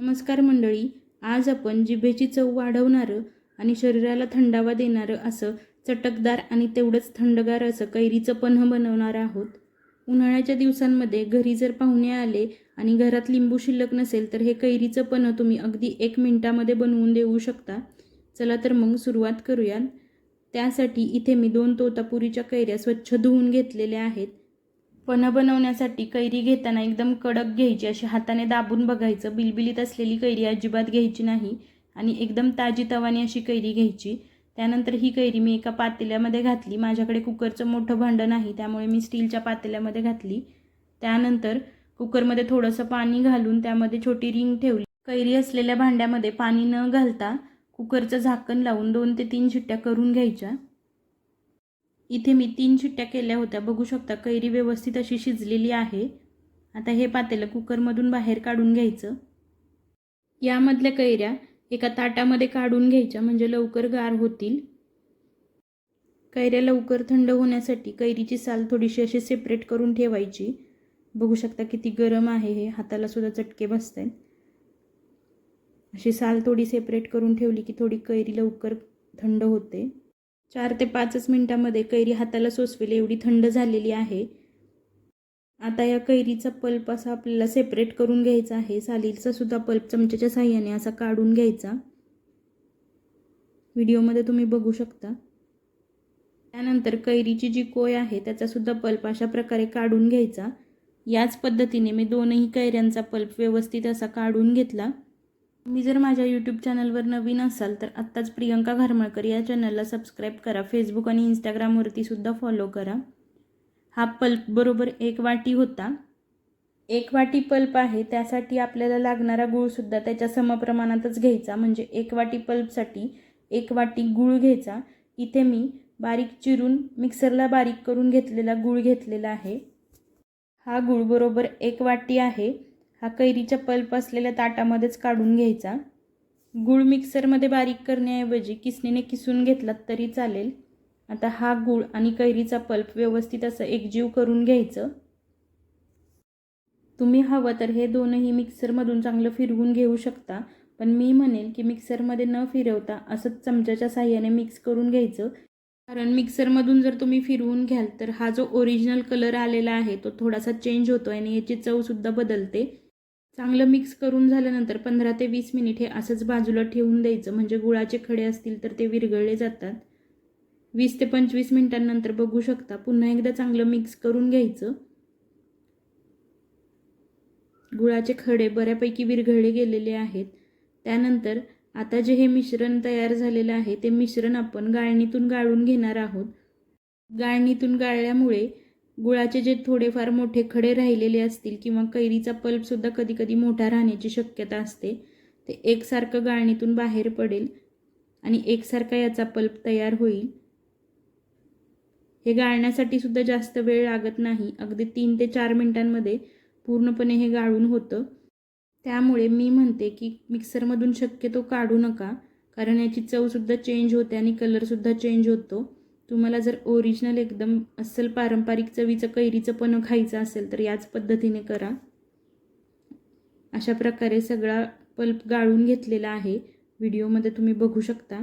नमस्कार मंडळी आज आपण जिभेची चव वाढवणारं आणि शरीराला थंडावा देणारं असं चटकदार आणि तेवढंच थंडगार असं कैरीचं पन्ह बनवणार आहोत. उन्हाळ्याच्या दिवसांमध्ये घरी जर पाहुणे आले आणि घरात लिंबू शिल्लक नसेल तर हे कैरीचं पन्ह तुम्ही अगदी एक मिनटामध्ये बनवून देऊ शकता. चला तर मग सुरुवात करूया त्यासाठी इथे मी दोन तोतापुरीच्या कैऱ्या स्वच्छ धुवून घेतलेल्या आहेत. पन्ह बनवण्यासाठी कैरी घेताना एकदम कडक घ्यायची अशी हाताने दाबून बघायचं. बिलबिलीत असलेली कैरी अजिबात घ्यायची नाही आणि एकदम ताजी तवानी अशी कैरी घ्यायची. त्यानंतर ही कैरी मी एका पातेल्यामध्ये घातली. माझ्याकडे कुकरचं मोठं भांडं नाही त्यामुळे मी स्टीलच्या पातेल्यामध्ये घातली. त्यानंतर कुकरमध्ये थोडंसं पाणी घालून त्यामध्ये छोटी रिंग ठेवली. कैरी असलेल्या भांड्यामध्ये पाणी न घालता कुकरचं झाकण लावून दोन ते तीन शिट्ट्या करून घ्यायच्या. इथे मी तीन शिट्ट्या केल्या होत्या. बघू शकता कैरी व्यवस्थित अशी शिजलेली आहे. आता हे पातेलं कुकरमधून बाहेर काढून घ्यायचं. यामधल्या कैऱ्या एका ताटामध्ये काढून घ्यायच्या म्हणजे लवकर गार होतील. कैऱ्या लवकर थंड होण्यासाठी कैरीची साल थोडीशी अशी सेपरेट करून ठेवायची. बघू शकता किती गरम आहे हे. हाताला सुद्धा चटके बसत आहेत अशी साल थोडी सेपरेट करून ठेवली की थोडी कैरी लवकर थंड होते. चार ते पाचच मिनटामध्ये कैरी हाताला सोसवेल एवढी थंड झालेली आहे. आता या कैरीचा पल्प असा आपल्याला सेपरेट करून घ्यायचा आहे. सालीचा सुद्धा पल्प चमच्याच्या साह्याने असा काढून घ्यायचा. व्हिडिओमध्ये तुम्ही बघू शकता. त्यानंतर कैरीची जी कोय आहे त्याचासुद्धा पल्प अशा प्रकारे काढून घ्यायचा. याच पद्धतीने मी दोनही कैऱ्यांचा पल्प व्यवस्थित असा काढून घेतला. मी जर माझ्या यूट्यूब चॅनलवर नवीन असाल तर आत्ताच प्रियंका घरमळकर या चॅनलला सबस्क्राईब करा. फेसबुक आणि इंस्टाग्रामवरती सुद्धा फॉलो करा. हा पल्प बरोबर एक वाटी होता. एक वाटी पल्प आहे त्यासाठी आपल्याला लागणारा गूळसुद्धा त्याच्या समप्रमाणातच घ्यायचा. म्हणजे एक वाटी पल्पसाठी एक वाटी गूळ घ्यायचा. इथे मी बारीक चिरून मिक्सरला बारीक करून घेतलेला गूळ घेतलेला आहे. हा गूळ बरोबर एक वाटी आहे. हा कैरीच्या पल्प असलेल्या ताटामध्येच काढून घ्यायचा. गूळ मिक्सरमध्ये बारीक करण्याऐवजी किसणीने किसून घेतलात तरी चालेल. आता हा गूळ आणि कैरीचा पल्प व्यवस्थित असं एकजीव करून घ्यायचं. तुम्ही हवं तर हे दोनही मिक्सरमधून चांगलं फिरवून घेऊ शकता पण मी म्हणेन की मिक्सरमध्ये न फिरवता असंच चमच्याच्या साह्याने मिक्स करून घ्यायचं. कारण मिक्सरमधून जर तुम्ही फिरवून घ्याल तर हा जो ओरिजिनल कलर आलेला आहे तो थोडासा चेंज होतो आणि याची चवसुद्धा बदलते. चांगलं मिक्स करून झाल्यानंतर पंधरा ते वीस मिनिट हे असंच बाजूला ठेवून द्यायचं. म्हणजे गुळाचे खडे असतील तर ते विरघळले जातात. वीस ते पंचवीस मिनिटांनंतर बघू शकता पुन्हा एकदा चांगलं मिक्स करून घ्यायचं. गुळाचे खडे बऱ्यापैकी विरघळले गेलेले आहेत. त्यानंतर आता जे हे मिश्रण तयार झालेलं आहे ते मिश्रण आपण गाळणीतून गाळून घेणार आहोत. गाळणीतून गाळल्यामुळे गुळाचे जे थोडेफार मोठे खडे राहिलेले असतील किंवा कैरीचा पल्पसुद्धा कधी कधी मोठा राहण्याची शक्यता असते ते एकसारखं गाळणीतून बाहेर पडेल आणि एकसारखा याचा पल्प तयार होईल. हे गाळण्यासाठी सुद्धा जास्त वेळ लागत नाही अगदी तीन ते चार मिनटांमध्ये पूर्णपणे हे गाळून होतं. त्यामुळे मी म्हणते की मिक्सरमधून शक्यतो काढू नका कारण याची चवसुद्धा चेंज होते आणि कलरसुद्धा चेंज होतो. तुम्हाला जर ओरिजिनल एकदम अस्सल पारंपरिक चवीचं कैरीचं पण खायचं असेल तर याच पद्धतीने करा. अशा प्रकारे सगळा पल्प गाळून घेतलेला आहे. व्हिडिओमध्ये तुम्ही बघू शकता.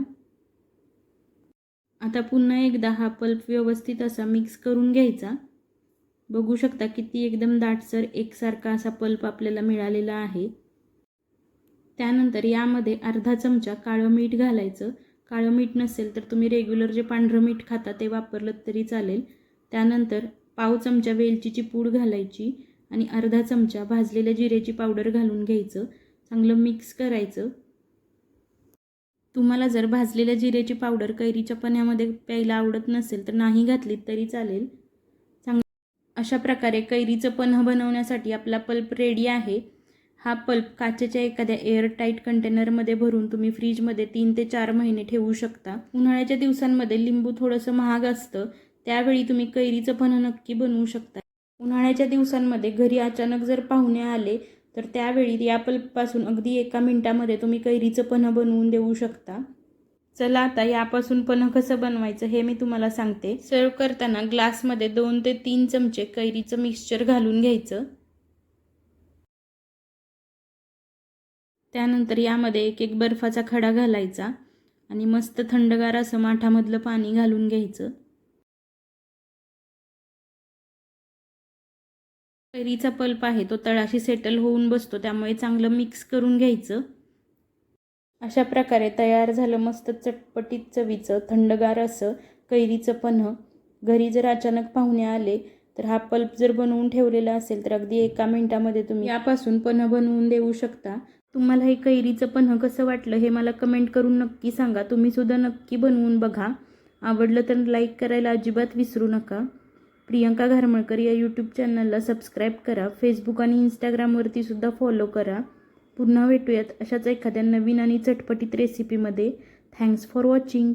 आता पुन्हा एकदा हा पल्प व्यवस्थित असा मिक्स करून घ्यायचा. बघू शकता किती एकदम दाटसर एकसारखा असा पल्प आपल्याला मिळालेला आहे. त्यानंतर यामध्ये अर्धा चमचा काळं मीठ घालायचं. काळं मीठ नसेल तर तुम्ही रेग्युलर जे पांढरं मीठ खाता ते वापरलं तरी चालेल. त्यानंतर पाव चमचा वेलचीची पूड घालायची आणि अर्धा चमचा भाजलेल्या जिऱ्याची पावडर घालून घ्यायचं. चांगलं मिक्स करायचं. तुम्हाला जर भाजलेल्या जिऱ्याची पावडर कैरीच्या पण्यामध्ये प्यायला आवडत नसेल तर नाही घातलीत तरी चालेल. चांग अशा प्रकारे कैरीचं पन्ह बनवण्यासाठी आपला पल्प रेडी आहे. हा पल्प काचेच्या एखाद्या एअरटाईट कंटेनरमध्ये भरून तुम्ही फ्रीजमध्ये तीन ते चार महिने ठेवू शकता. उन्हाळ्याच्या दिवसांमध्ये लिंबू थोडंसं महाग असतं. त्यावेळी तुम्ही कैरीचं पन्ह नक्की बनवू शकता. उन्हाळ्याच्या दिवसांमध्ये घरी अचानक जर पाहुणे आले तर त्यावेळी या पल्पपासून अगदी एका मिनटामध्ये तुम्ही कैरीचं पन्ह बनवून देऊ शकता. चला आता यापासून पण कसं बनवायचं हे मी तुम्हाला सांगते. सर्व करताना ग्लासमध्ये दोन ते तीन चमचे कैरीचं मिक्सचर घालून घ्यायचं. त्यानंतर यामध्ये एक एक बर्फाचा खडा घालायचा आणि मस्त थंडगार असं माठामधलं पाणी घालून घ्यायचं. कैरीचा पल्प आहे तो तळाशी सेटल होऊन बसतो त्यामुळे चांगलं मिक्स करून घ्यायचं. अशा प्रकारे तयार झालं मस्त चटपटीत चवीचं थंडगार असं कैरीचं पन्ह. घरी जर अचानक पाहुणे आले तर हा पल्प जर बनवून ठेवलेला असेल तर अगदी एका मिनिटामध्ये तुम्ही यापासून पन्ह बनवून देऊ शकता. तुम्हाला हे कैरीचं पन्ह कसं वाटलं हे मला कमेंट करून नक्की सांगा. तुम्हीसुद्धा नक्की बनवून बघा. आवडलं तर लाईक करायला अजिबात विसरू नका. प्रियंका घारमळकर या यूट्यूब चॅनलला सबस्क्राईब करा. फेसबुक आणि इंस्टाग्रामवरती सुद्धा फॉलो करा. पुन्हा भेटूयात अशाच एखाद्या नवीन आणि चटपटीत रेसिपीमध्ये थँक्स फॉर वॉचिंग